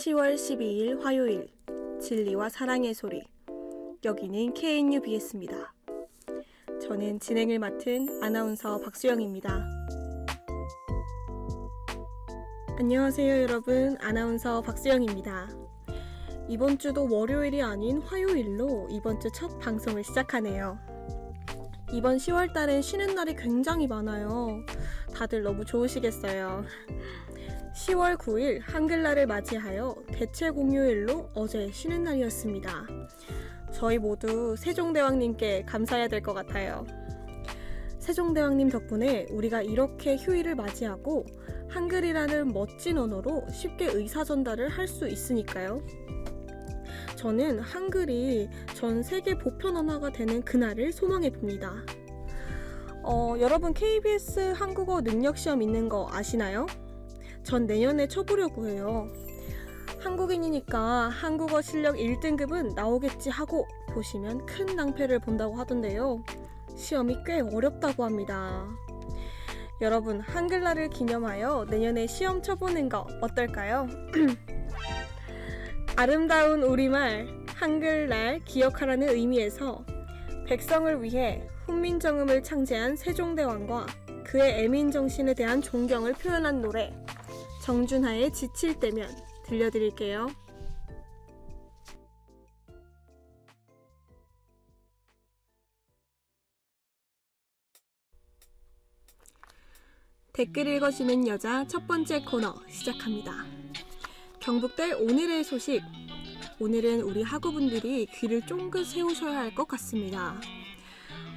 10월 12일 화요일 진리와 사랑의 소리 여기는 KNUBS입니다. 저는 진행을 맡은 아나운서 박수영입니다. 안녕하세요 여러분 아나운서 박수영입니다. 이번 주도 월요일이 아닌 화요일로 이번 주 첫 방송을 시작하네요. 이번 10월 달엔 쉬는 날이 굉장히 많아요. 다들 너무 좋으시겠어요. 10월 9일 한글날을 맞이하여 대체 공휴일로 어제 쉬는 날이었습니다. 저희 모두 세종대왕님께 감사해야 될 것 같아요. 세종대왕님 덕분에 우리가 이렇게 휴일을 맞이하고 한글이라는 멋진 언어로 쉽게 의사 전달을 할 수 있으니까요. 저는 한글이 전 세계 보편 언어가 되는 그날을 소망해 봅니다. 어, 여러분 KBS 한국어 능력 시험 있는 거 아시나요? 전 내년에 쳐보려고 해요. 한국인이니까 한국어 실력 1등급은 나오겠지 하고 보시면 큰 낭패를 본다고 하던데요. 시험이 꽤 어렵다고 합니다. 여러분, 한글날을 기념하여 내년에 시험 쳐보는 거 어떨까요? 아름다운 우리말, 한글날 기억하라는 의미에서 백성을 위해 훈민정음을 창제한 세종대왕과 그의 애민 정신에 대한 존경을 표현한 노래 정준하의 지칠 때면 들려드릴게요. 댓글 읽어주는 여자 첫 번째 코너 시작합니다. 경북대 오늘의 소식. 오늘은 우리 학우분들이 귀를 쫑긋 세우셔야 할 것 같습니다.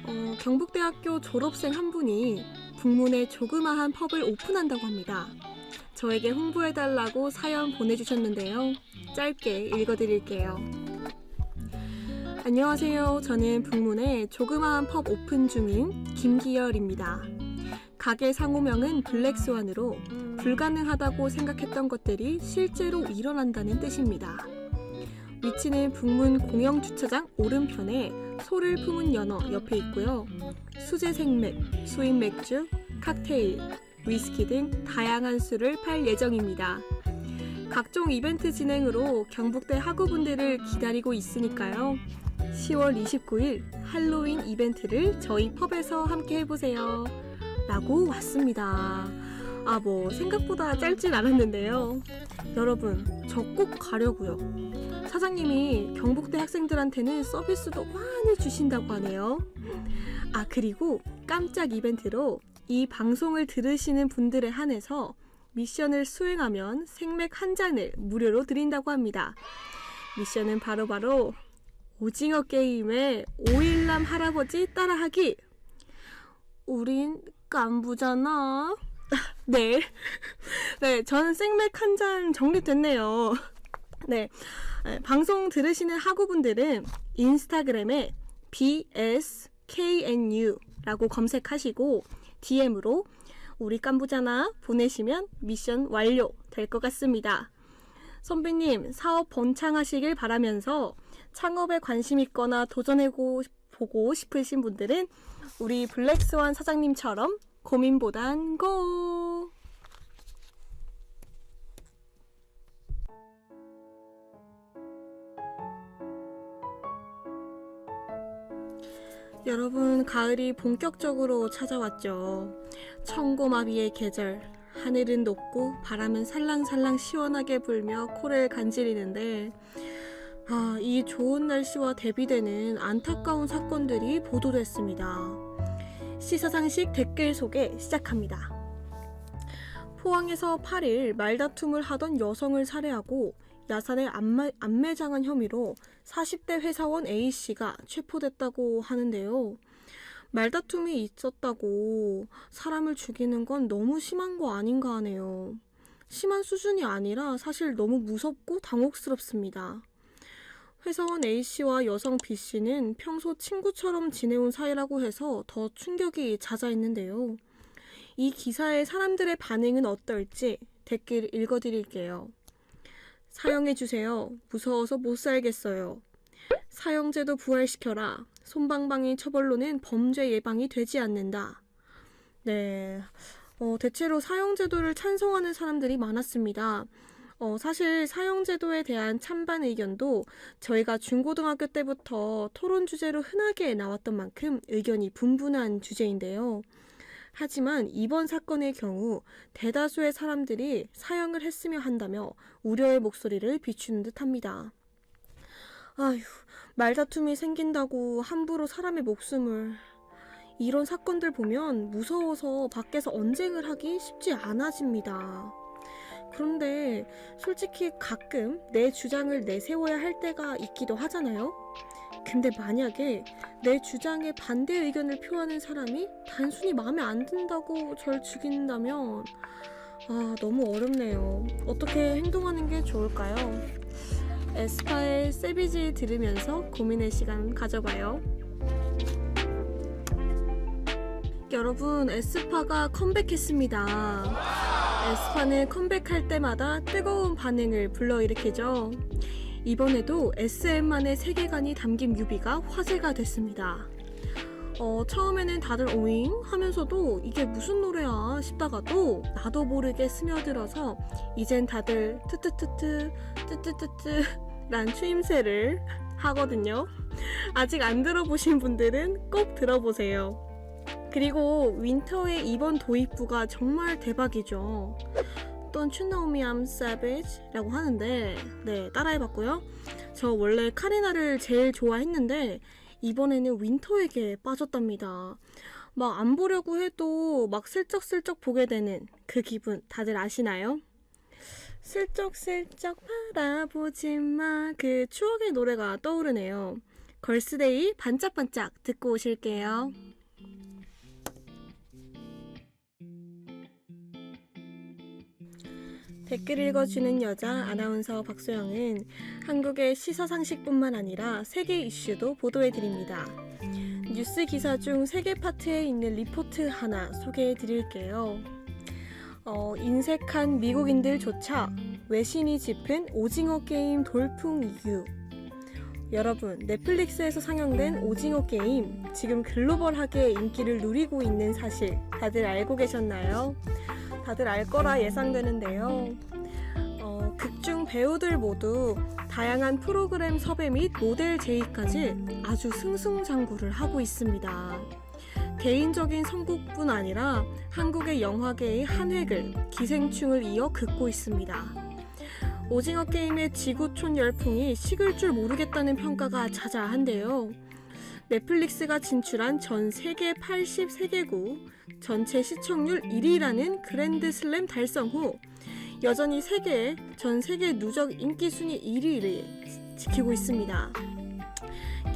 어, 경북대학교 졸업생 한 분이 북문에 조그마한 펍을 오픈한다고 합니다. 저에게 홍보해달라고 사연 보내주셨는데요. 짧게 읽어드릴게요. 안녕하세요. 저는 북문에 조그마한 펍 오픈 중인 김기열입니다. 가게 상호명은 블랙스완으로 불가능하다고 생각했던 것들이 실제로 일어난다는 뜻입니다. 위치는 북문 공영주차장 오른편에 소를 품은 연어 옆에 있고요. 수제 생맥, 수입 맥주, 칵테일, 위스키 등 다양한 술을 팔 예정입니다. 각종 이벤트 진행으로 경북대 학우분들을 기다리고 있으니까요. 10월 29일 할로윈 이벤트를 저희 펍에서 함께 해보세요. 라고 왔습니다. 아, 뭐, 생각보다 짧진 않았는데요. 여러분, 저 꼭 가려고요. 사장님이 경북대 학생들한테는 서비스도 많이 주신다고 하네요. 아, 그리고 깜짝 이벤트로 이 방송을 들으시는 분들에 한해서 미션을 수행하면 생맥 한 잔을 무료로 드린다고 합니다. 미션은 바로바로 오징어 게임의 오일남 할아버지 따라하기. 우린 깐부잖아. 네. 네, 저는 생맥 한 잔 정립됐네요. 네. 네, 방송 들으시는 학우분들은 인스타그램에 BSKNU라고 검색하시고 DM으로 우리 깐부잖아 보내시면 미션 완료 될 것 같습니다. 선배님, 사업 번창하시길 바라면서 창업에 관심 있거나 도전해보고 보고 싶으신 분들은 우리 블랙스완 사장님처럼 고민보단 고! 여러분, 가을이 본격적으로 찾아왔죠. 청고마비의 계절. 하늘은 높고 바람은 살랑살랑 시원하게 불며 코를 간지리는데, 아, 이 좋은 날씨와 대비되는 안타까운 사건들이 보도됐습니다. 시사상식 댓글 소개 시작합니다. 포항에서 8일 말다툼을 하던 여성을 살해하고 야산에 안매, 안매장한 혐의로 40대 회사원 A씨가 체포됐다고 하는데요. 말다툼이 있었다고 사람을 죽이는 건 너무 심한 거 아닌가 하네요. 심한 수준이 아니라 사실 너무 무섭고 당혹스럽습니다. 회사원 A씨와 여성 B씨는 평소 친구처럼 지내온 사이라고 해서 더 충격이 잦아있는데요. 이 기사에 사람들의 반응은 어떨지 댓글 읽어드릴게요. 사용해주세요. 무서워서 못 살겠어요. 사형제도 부활시켜라. 손방방이 처벌로는 범죄 예방이 되지 않는다. 네. 어, 대체로 사형제도를 찬성하는 사람들이 많았습니다. 어, 사실 사형제도에 대한 찬반 의견도 저희가 중고등학교 때부터 토론 주제로 흔하게 나왔던 만큼 의견이 분분한 주제인데요. 하지만 이번 사건의 경우 대다수의 사람들이 사형을 했으면 한다며 우려의 목소리를 비추는 듯 합니다. 아휴, 말다툼이 생긴다고 함부로 사람의 목숨을. 이런 사건들 보면 무서워서 밖에서 언쟁을 하기 쉽지 않아집니다. 그런데 솔직히 가끔 내 주장을 내세워야 할 때가 있기도 하잖아요? 근데 만약에 내 주장에 반대 의견을 표하는 사람이 단순히 마음에 안 든다고 절 죽인다면 아, 너무 어렵네요. 어떻게 행동하는 게 좋을까요? 에스파의 세비지 들으면서 고민의 시간 가져봐요. 여러분, 에스파가 컴백했습니다. 에스파는 컴백할 때마다 뜨거운 반응을 불러일으키죠. 이번에도 SM만의 세계관이 담긴 뮤비가 화제가 됐습니다. 어, 처음에는 다들 오잉 하면서도 이게 무슨 노래야 싶다가도 나도 모르게 스며들어서 이젠 다들 트트트트 뜨뜨뜨뜨 란 추임새를 하거든요. 아직 안 들어보신 분들은 꼭 들어보세요. 그리고 윈터의 이번 도입부가 정말 대박이죠. Don't you know me I'm savage? 라고 하는데 네 따라해봤고요. 저 원래 카리나를 제일 좋아했는데 이번에는 윈터에게 빠졌답니다. 막 안 보려고 해도 막 슬쩍슬쩍 보게 되는 그 기분 다들 아시나요? 슬쩍슬쩍 바라보지 마. 그 추억의 노래가 떠오르네요. 걸스데이 반짝반짝 듣고 오실게요. 댓글 읽어주는 여자 아나운서 박소영은 한국의 시사 상식뿐만 아니라 세계 이슈도 보도해 드립니다. 뉴스 기사 중 세계 파트에 있는 리포트 하나 소개해 드릴게요. 어, 인색한 미국인들조차 외신이 짚은 오징어 게임 돌풍 이유. 여러분, 넷플릭스에서 상영된 오징어 게임 지금 글로벌하게 인기를 누리고 있는 사실 다들 알고 계셨나요? 다들 알 거라 예상되는데요. 어, 극중 배우들 모두 다양한 프로그램 섭외 및 모델 제의까지 아주 승승장구를 하고 있습니다. 개인적인 성공뿐 아니라 한국의 영화계의 한 획을 기생충을 이어 긋고 있습니다. 오징어 게임의 지구촌 열풍이 식을 줄 모르겠다는 평가가 자자한데요. 넷플릭스가 진출한 전 세계 83개국 전체 시청률 1위라는 그랜드 슬램 달성 후 여전히 세계 전 세계 누적 인기 순위 1위를 지키고 있습니다.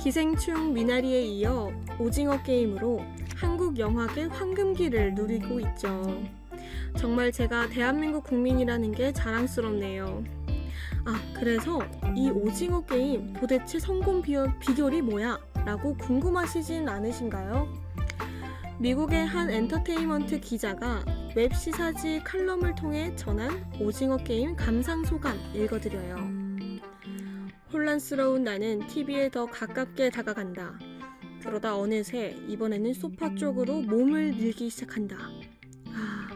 기생충 미나리에 이어 오징어 게임으로 한국 영화계 황금기를 누리고 있죠. 정말 제가 대한민국 국민이라는 게 자랑스럽네요. 아, 그래서 이 오징어 게임 도대체 성공 비결, 비결이 뭐야? 라고 궁금하시진 않으신가요? 미국의 한 엔터테인먼트 기자가 웹 시사지 칼럼을 통해 전한 오징어 게임 감상 소감 읽어드려요. 혼란스러운 나는 TV에 더 가깝게 다가간다. 그러다 어느새 이번에는 소파 쪽으로 몸을 밀기 시작한다. 아,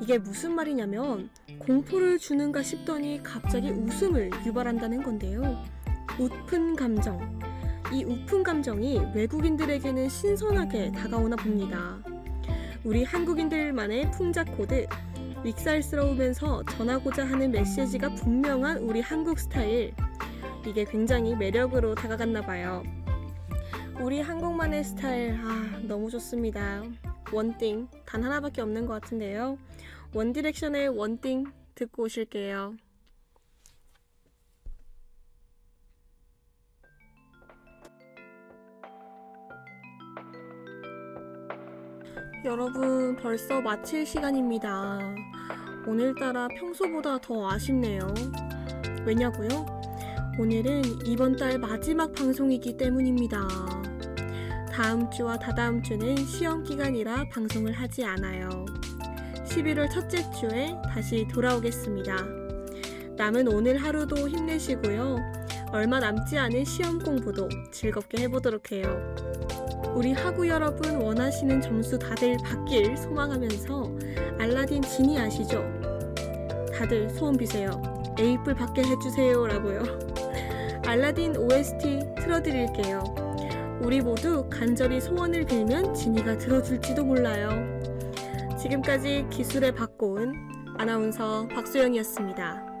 이게 무슨 말이냐면 공포를 주는가 싶더니 갑자기 웃음을 유발한다는 건데요. 웃픈 감정. 이 웃픈 감정이 외국인들에게는 신선하게 다가오나 봅니다. 우리 한국인들만의 풍자 코드, 믹살스러우면서 전하고자 하는 메시지가 분명한 우리 한국 스타일. 이게 굉장히 매력으로 다가갔나 봐요. 우리 한국만의 스타일, 아, 너무 좋습니다. 원띵, 단 하나밖에 없는 것 같은데요. 원디렉션의 원띵 듣고 오실게요. 여러분, 벌써 마칠 시간입니다. 오늘따라 평소보다 더 아쉽네요. 왜냐고요? 오늘은 이번 달 마지막 방송이기 때문입니다. 다음 주와 다다음 주는 시험 기간이라 방송을 하지 않아요. 11월 첫째 주에 다시 돌아오겠습니다. 남은 오늘 하루도 힘내시고요. 얼마 남지 않은 시험 공부도 즐겁게 해보도록 해요. 우리 학우 여러분 원하시는 점수 다들 받길 소망하면서 알라딘 지니 아시죠? 다들 소원 비세요. 에이플 받게 해주세요 라고요. 알라딘 OST 틀어드릴게요. 우리 모두 간절히 소원을 빌면 지니가 들어줄지도 몰라요. 지금까지 기술에 바꿔온 아나운서 박소영이었습니다.